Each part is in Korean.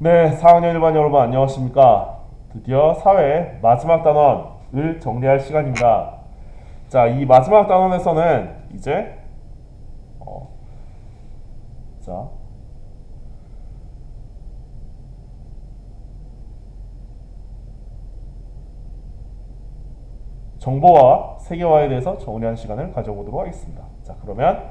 네, 4학년 1반 여러분 안녕하십니까? 드디어 사회 마지막 단원을 정리할 시간입니다. 자, 이 마지막 단원에서는 이제 어, 자, 정보와 세계화에 대해서 정리하는 시간을 가져보도록 하겠습니다. 자, 그러면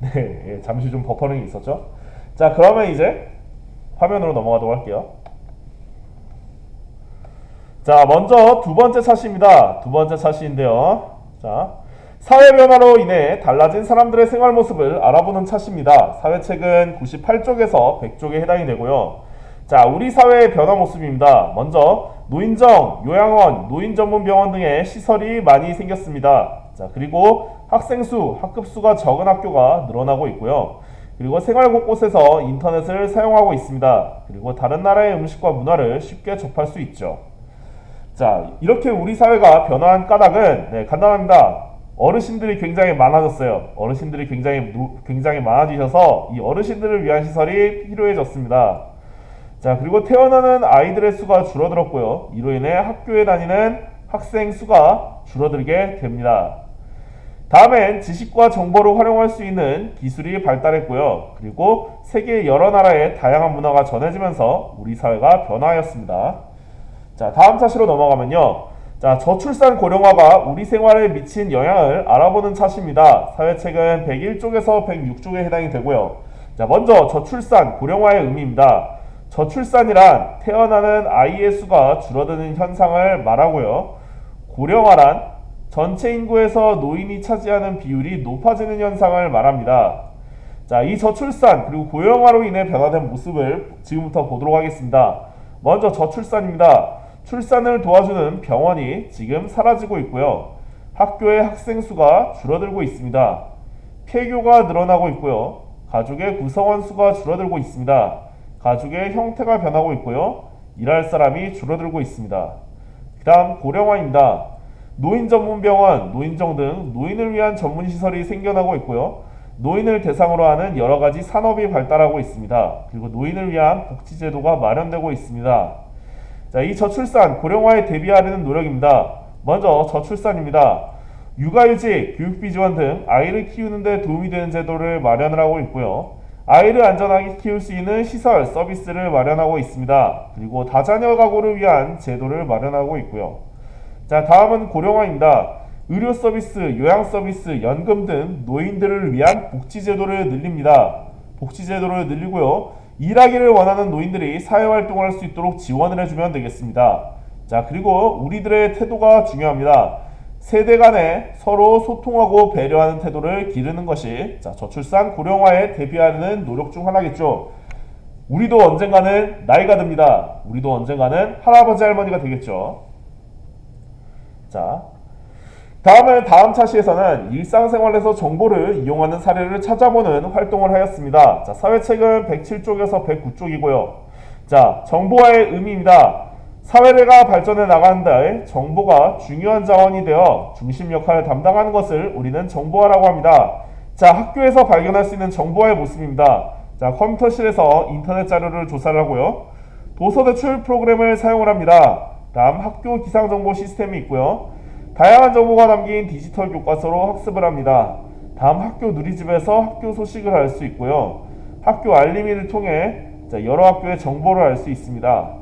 네, 예, 잠시 좀 버퍼링이 있었죠. 자, 그러면 이제 화면으로 넘어가도록 할게요. 자, 먼저 두 번째 차시입니다. 두 번째 차시인데요. 자, 사회 변화로 인해 달라진 사람들의 생활 모습을 알아보는 차시입니다. 사회책은 98쪽에서 100쪽에 해당이 되고요. 자, 우리 사회의 변화 모습입니다. 먼저 노인정, 요양원, 노인 전문 병원 등의 시설이 많이 생겼습니다. 자, 그리고 학생 수, 학급 수가 적은 학교가 늘어나고 있고요. 그리고 생활 곳곳에서 인터넷을 사용하고 있습니다. 그리고 다른 나라의 음식과 문화를 쉽게 접할 수 있죠. 자, 이렇게 우리 사회가 변화한 까닭은 네, 간단합니다. 어르신들이 굉장히 많아졌어요. 어르신들이 굉장히 노- 굉장히 많아지셔서 이 어르신들을 위한 시설이 필요해졌습니다. 자, 그리고 태어나는 아이들의 수가 줄어들었고요. 이로 인해 학교에 다니는 학생 수가 줄어들게 됩니다. 다음엔 지식과 정보를 활용할 수 있는 기술이 발달했고요. 그리고 세계 여러 나라의 다양한 문화가 전해지면서 우리 사회가 변화하였습니다. 자, 다음 차시로 넘어가면요. 자, 저출산 고령화가 우리 생활에 미친 영향을 알아보는 차시입니다. 사회책은 101쪽에서 106쪽에 해당이 되고요. 자, 먼저 저출산 고령화의 의미입니다. 저출산이란 태어나는 아이의 수가 줄어드는 현상을 말하고요. 고령화란 전체 인구에서 노인이 차지하는 비율이 높아지는 현상을 말합니다. 자, 이 저출산 그리고 고령화로 인해 변화된 모습을 지금부터 보도록 하겠습니다. 먼저 저출산입니다. 출산을 도와주는 병원이 지금 사라지고 있고요. 학교의 학생 수가 줄어들고 있습니다. 폐교가 늘어나고 있고요. 가족의 구성원 수가 줄어들고 있습니다. 가족의 형태가 변하고 있고요. 일할 사람이 줄어들고 있습니다. 그 다음 고령화입니다. 노인 전문 병원, 노인정 등 노인을 위한 전문 시설이 생겨나고 있고요. 노인을 대상으로 하는 여러 가지 산업이 발달하고 있습니다. 그리고 노인을 위한 복지 제도가 마련되고 있습니다. 자, 이 저출산 고령화에 대비하려는 노력입니다. 먼저 저출산입니다. 육아휴직, 교육비 지원 등 아이를 키우는 데 도움이 되는 제도를 마련을 하고 있고요. 아이를 안전하게 키울 수 있는 시설, 서비스를 마련하고 있습니다. 그리고 다자녀 가구를 위한 제도를 마련하고 있고요. 자, 다음은 고령화입니다. 의료 서비스, 요양 서비스, 연금 등 노인들을 위한 복지 제도를 늘립니다. 복지 제도를 늘리고요. 일하기를 원하는 노인들이 사회 활동을 할 수 있도록 지원을 해주면 되겠습니다. 자, 그리고 우리들의 태도가 중요합니다. 세대 간에 서로 소통하고 배려하는 태도를 기르는 것이 자, 저출산 고령화에 대비하는 노력 중 하나겠죠. 우리도 언젠가는 나이가 듭니다. 우리도 언젠가는 할아버지 할머니가 되겠죠. 자, 다음은 다음 차시에서는 일상생활에서 정보를 이용하는 사례를 찾아보는 활동을 하였습니다. 자, 사회책은 107쪽에서 109쪽이고요. 자, 정보화의 의미입니다. 사회가 발전해 나가는데 정보가 중요한 자원이 되어 중심 역할을 담당하는 것을 우리는 정보화라고 합니다. 자, 학교에서 발견할 수 있는 정보화의 모습입니다. 자, 컴퓨터실에서 인터넷 자료를 조사를 하고요. 도서 대출 프로그램을 사용을 합니다. 다음 학교 기상 정보 시스템이 있고요. 다양한 정보가 담긴 디지털 교과서로 학습을 합니다. 다음 학교 누리집에서 학교 소식을 알 수 있고요. 학교 알림이를 통해 자, 여러 학교의 정보를 알 수 있습니다.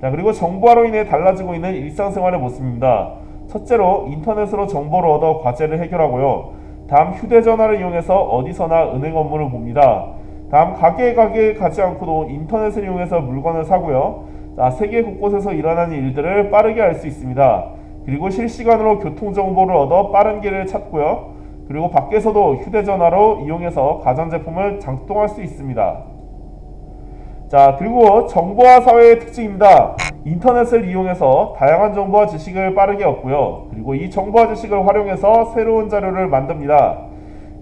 자, 그리고 정보화로 인해 달라지고 있는 일상생활의 모습입니다. 첫째로 인터넷으로 정보를 얻어 과제를 해결하고요. 다음 휴대전화를 이용해서 어디서나 은행 업무를 봅니다. 다음 가게 가게 가지 않고도 인터넷을 이용해서 물건을 사고요. 자, 세계 곳곳에서 일어나는 일들을 빠르게 알 수 있습니다. 그리고 실시간으로 교통 정보를 얻어 빠른 길을 찾고요. 그리고 밖에서도 휴대전화로 이용해서 가전제품을 작동할 수 있습니다. 자, 그리고 정보화 사회의 특징입니다. 인터넷을 이용해서 다양한 정보와 지식을 빠르게 얻고요. 그리고 이 정보와 지식을 활용해서 새로운 자료를 만듭니다.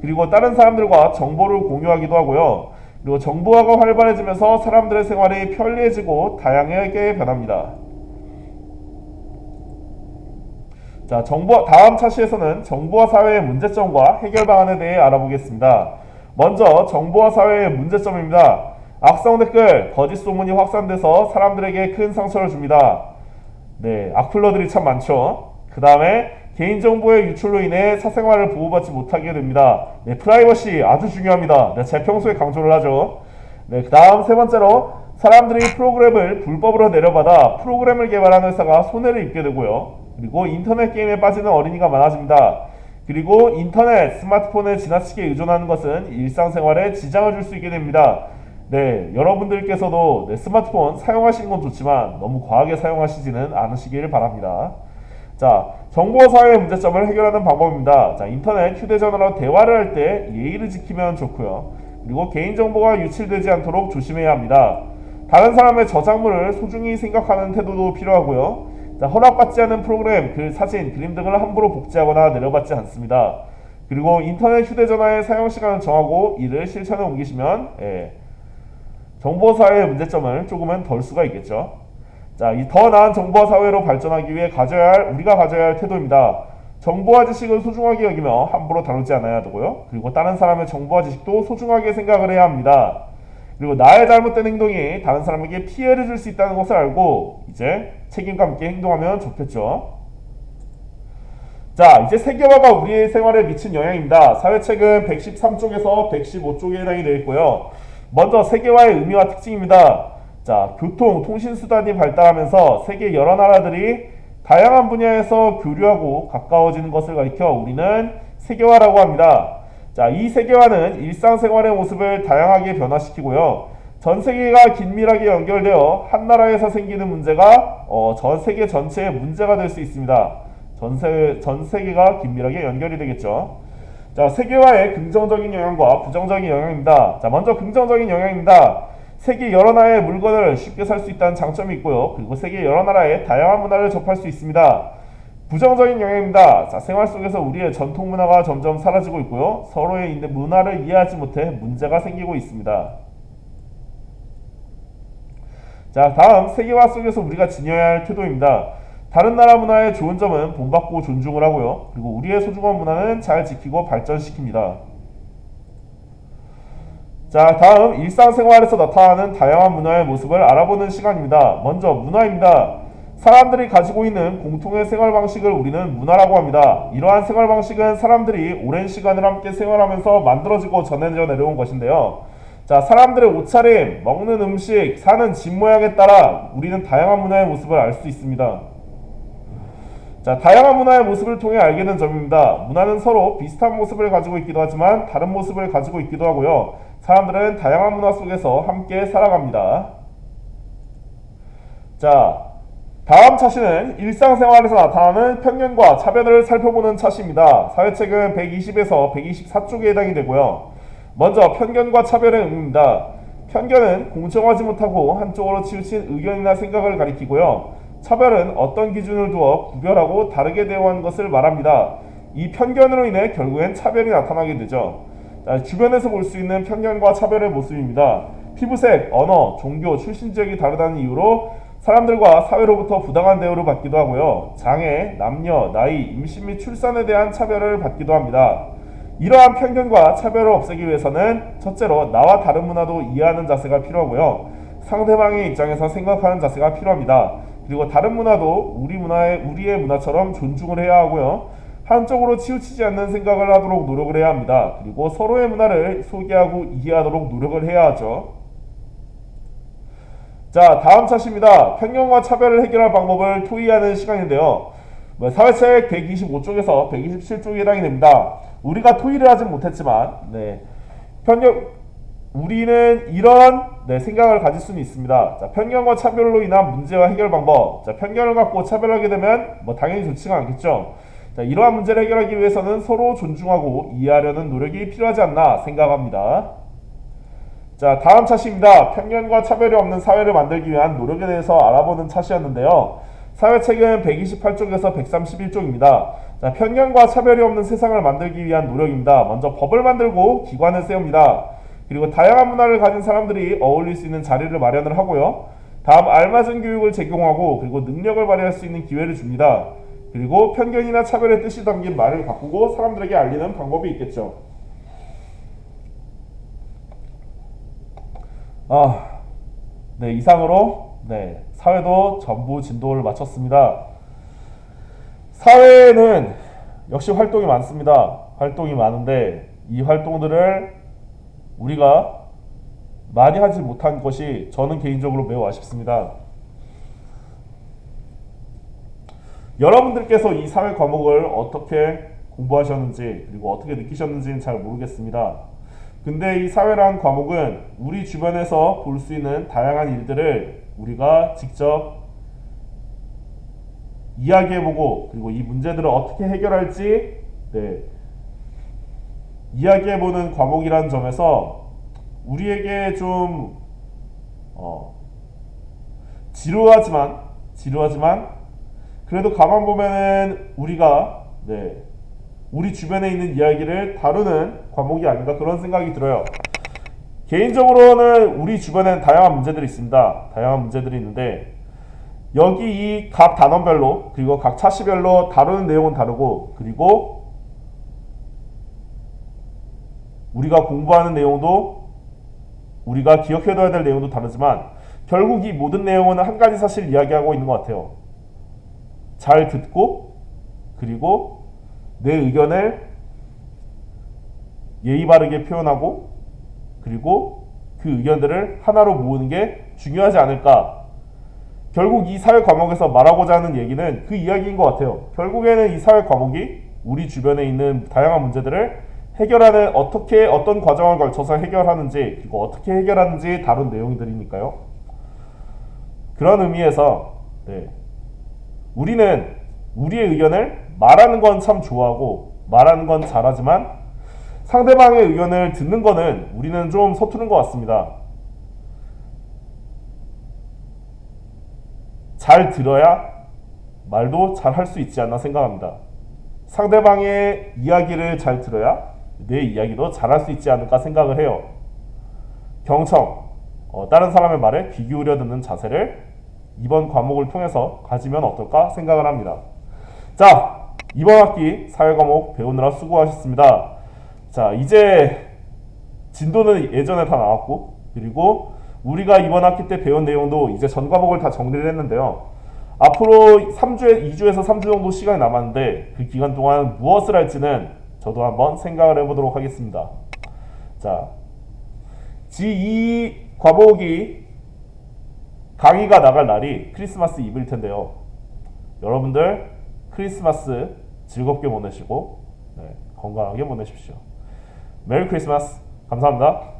그리고 다른 사람들과 정보를 공유하기도 하고요. 그리고 정보화가 활발해지면서 사람들의 생활이 편리해지고 다양하게 변합니다. 자, 정보 다음 차시에서는 정보화 사회의 문제점과 해결 방안에 대해 알아보겠습니다. 먼저 정보화 사회의 문제점입니다. 악성 댓글, 거짓 소문이 확산돼서 사람들에게 큰 상처를 줍니다. 네, 악플러들이 참 많죠. 그 다음에 개인정보의 유출로 인해 사생활을 보호받지 못하게 됩니다. 네, 프라이버시 아주 중요합니다. 네, 제 평소에 강조를 하죠. 네, 그 다음 세 번째로 사람들이 프로그램을 불법으로 내려받아 프로그램을 개발한 회사가 손해를 입게 되고요. 그리고 인터넷 게임에 빠지는 어린이가 많아집니다. 그리고 인터넷, 스마트폰에 지나치게 의존하는 것은 일상생활에 지장을 줄 수 있게 됩니다. 네, 여러분들께서도 네, 스마트폰 사용하시는 건 좋지만 너무 과하게 사용하시지는 않으시길 바랍니다. 자, 정보 사회의 문제점을 해결하는 방법입니다. 자, 인터넷, 휴대전화로 대화를 할 때 예의를 지키면 좋고요. 그리고 개인정보가 유출되지 않도록 조심해야 합니다. 다른 사람의 저작물을 소중히 생각하는 태도도 필요하고요. 자, 허락받지 않은 프로그램, 글, 사진, 그림 등을 함부로 복제하거나 내려받지 않습니다. 그리고 인터넷, 휴대전화의 사용 시간을 정하고 이를 실천에 옮기시면 예, 정보사회의 문제점을 조금은 덜 수가 있겠죠. 자, 이 더 나은 정보화 사회로 발전하기 위해 가져야 할 우리가 가져야 할 태도입니다. 정보와 지식을 소중하게 여기며 함부로 다루지 않아야 되고요. 그리고 다른 사람의 정보와 지식도 소중하게 생각을 해야 합니다. 그리고 나의 잘못된 행동이 다른 사람에게 피해를 줄 수 있다는 것을 알고 이제 책임과 함께 행동하면 좋겠죠. 자, 이제 세계화가 우리의 생활에 미친 영향입니다. 사회책은 113쪽에서 115쪽에 해당이 되어 있고요. 먼저 세계화의 의미와 특징입니다. 자, 교통, 통신수단이 발달하면서 세계 여러 나라들이 다양한 분야에서 교류하고 가까워지는 것을 가리켜 우리는 세계화라고 합니다. 자, 이 세계화는 일상생활의 모습을 다양하게 변화시키고요. 전 세계가 긴밀하게 연결되어 한 나라에서 생기는 문제가 어, 전 세계 전체의 문제가 될 수 있습니다. 전, 세, 전 세계가 긴밀하게 연결이 되겠죠. 자, 세계화의 긍정적인 영향과 부정적인 영향입니다. 자, 먼저 긍정적인 영향입니다. 세계 여러 나라의 물건을 쉽게 살 수 있다는 장점이 있고요. 그리고 세계 여러 나라의 다양한 문화를 접할 수 있습니다. 부정적인 영향입니다. 자, 생활 속에서 우리의 전통 문화가 점점 사라지고 있고요. 서로의 있는 문화를 이해하지 못해 문제가 생기고 있습니다. 자, 다음 세계화 속에서 우리가 지녀야 할 태도입니다. 다른 나라 문화의 좋은 점은 본받고 존중을 하고요. 그리고 우리의 소중한 문화는 잘 지키고 발전시킵니다. 자, 다음 일상생활에서 나타나는 다양한 문화의 모습을 알아보는 시간입니다. 먼저 문화입니다. 사람들이 가지고 있는 공통의 생활 방식을 우리는 문화라고 합니다. 이러한 생활 방식은 사람들이 오랜 시간을 함께 생활하면서 만들어지고 전해져 내려온 것인데요. 자, 사람들의 옷차림, 먹는 음식, 사는 집 모양에 따라 우리는 다양한 문화의 모습을 알 수 있습니다. 자, 다양한 문화의 모습을 통해 알게 된 점입니다. 문화는 서로 비슷한 모습을 가지고 있기도 하지만 다른 모습을 가지고 있기도 하고요. 사람들은 다양한 문화 속에서 함께 살아갑니다. 자, 다음 차시는 일상생활에서 나타나는 편견과 차별을 살펴보는 차시입니다. 사회책은 120에서 124쪽에 해당이 되고요. 먼저 편견과 차별의 의미입니다. 편견은 공정하지 못하고 한쪽으로 치우친 의견이나 생각을 가리키고요. 차별은 어떤 기준을 두어 구별하고 다르게 대우하는 것을 말합니다. 이 편견으로 인해 결국엔 차별이 나타나게 되죠. 자, 주변에서 볼 수 있는 편견과 차별의 모습입니다. 피부색, 언어, 종교, 출신 지역이 다르다는 이유로 사람들과 사회로부터 부당한 대우를 받기도 하고요. 장애, 남녀, 나이, 임신 및 출산에 대한 차별을 받기도 합니다. 이러한 편견과 차별을 없애기 위해서는 첫째로 나와 다른 문화도 이해하는 자세가 필요하고요. 상대방의 입장에서 생각하는 자세가 필요합니다. 그리고 다른 문화도 우리 문화의 우리의 문화처럼 존중을 해야 하고요. 한쪽으로 치우치지 않는 생각을 하도록 노력을 해야 합니다. 그리고 서로의 문화를 소개하고 이해하도록 노력을 해야 하죠. 자, 다음 차시입니다. 편견과 차별을 해결할 방법을 토의하는 시간인데요. 뭐, 사회책 125쪽에서 127쪽에 해당이 됩니다. 우리가 토의를 하진 못했지만, 네. 편견, 우리는 이런 네, 생각을 가질 수는 있습니다. 자, 편견과 차별로 인한 문제와 해결 방법. 자, 편견을 갖고 차별하게 되면 뭐 당연히 좋지가 않겠죠. 자, 이러한 문제를 해결하기 위해서는 서로 존중하고 이해하려는 노력이 필요하지 않나 생각합니다. 자, 다음 차시입니다. 편견과 차별이 없는 사회를 만들기 위한 노력에 대해서 알아보는 차시였는데요. 사회책은 128쪽에서 131쪽입니다. 자, 편견과 차별이 없는 세상을 만들기 위한 노력입니다. 먼저 법을 만들고 기관을 세웁니다. 그리고 다양한 문화를 가진 사람들이 어울릴 수 있는 자리를 마련을 하고요. 다음 알맞은 교육을 제공하고 그리고 능력을 발휘할 수 있는 기회를 줍니다. 그리고 편견이나 차별의 뜻이 담긴 말을 바꾸고 사람들에게 알리는 방법이 있겠죠. 아, 네 이상으로 네 사회도 전부 진도를 마쳤습니다. 사회는 역시 활동이 많습니다. 활동이 많은데 이 활동들을 우리가 많이 하지 못한 것이 저는 개인적으로 매우 아쉽습니다. 여러분들께서 이 사회 과목을 어떻게 공부하셨는지 그리고 어떻게 느끼셨는지는 잘 모르겠습니다. 근데 이 사회라는 과목은 우리 주변에서 볼 수 있는 다양한 일들을 우리가 직접 이야기해보고 그리고 이 문제들을 어떻게 해결할지 네, 이야기해보는 과목이라는 점에서 우리에게 좀 어, 지루하지만 지루하지만 그래도 가만 보면은 우리가 네, 우리 주변에 있는 이야기를 다루는 과목이 아닌가 그런 생각이 들어요. 개인적으로는 우리 주변에는 다양한 문제들이 있습니다. 다양한 문제들이 있는데 여기 이 각 단원별로 그리고 각 차시별로 다루는 내용은 다르고 그리고 우리가 공부하는 내용도 우리가 기억해둬야 될 내용도 다르지만 결국 이 모든 내용은 한 가지 사실 이야기하고 있는 것 같아요. 잘 듣고 그리고 내 의견을 예의 바르게 표현하고 그리고 그 의견들을 하나로 모으는 게 중요하지 않을까. 결국 이 사회 과목에서 말하고자 하는 얘기는 그 이야기인 것 같아요. 결국에는 이 사회 과목이 우리 주변에 있는 다양한 문제들을 해결하는 어떻게 어떤 과정을 걸쳐서 해결하는지 그리고 어떻게 해결하는지 다룬 내용들이니까요. 그런 의미에서 네. 우리는 우리의 의견을 말하는 건 참 좋아하고 말하는 건 잘하지만 상대방의 의견을 듣는 거는 우리는 좀 서투른 것 같습니다. 잘 들어야 말도 잘 할 수 있지 않나 생각합니다. 상대방의 이야기를 잘 들어야 내 이야기도 잘 할 수 있지 않을까 생각을 해요. 경청, 어, 다른 사람의 말에 귀 기울여 듣는 자세를 이번 과목을 통해서 가지면 어떨까 생각을 합니다. 자, 이번 학기 사회 과목 배우느라 수고하셨습니다. 자, 이제 진도는 예전에 다 나왔고, 그리고 우리가 이번 학기 때 배운 내용도 이제 전 과목을 다 정리를 했는데요. 앞으로 3주에, 2주에서 3주 정도 시간이 남았는데, 그 기간 동안 무엇을 할지는 저도 한번 생각을 해보도록 하겠습니다. 자, 지2 과목이 강의가 나갈 날이 크리스마스 이브일 텐데요. 여러분들 크리스마스 즐겁게 보내시고 네, 건강하게 보내십시오. 메리 크리스마스 감사합니다.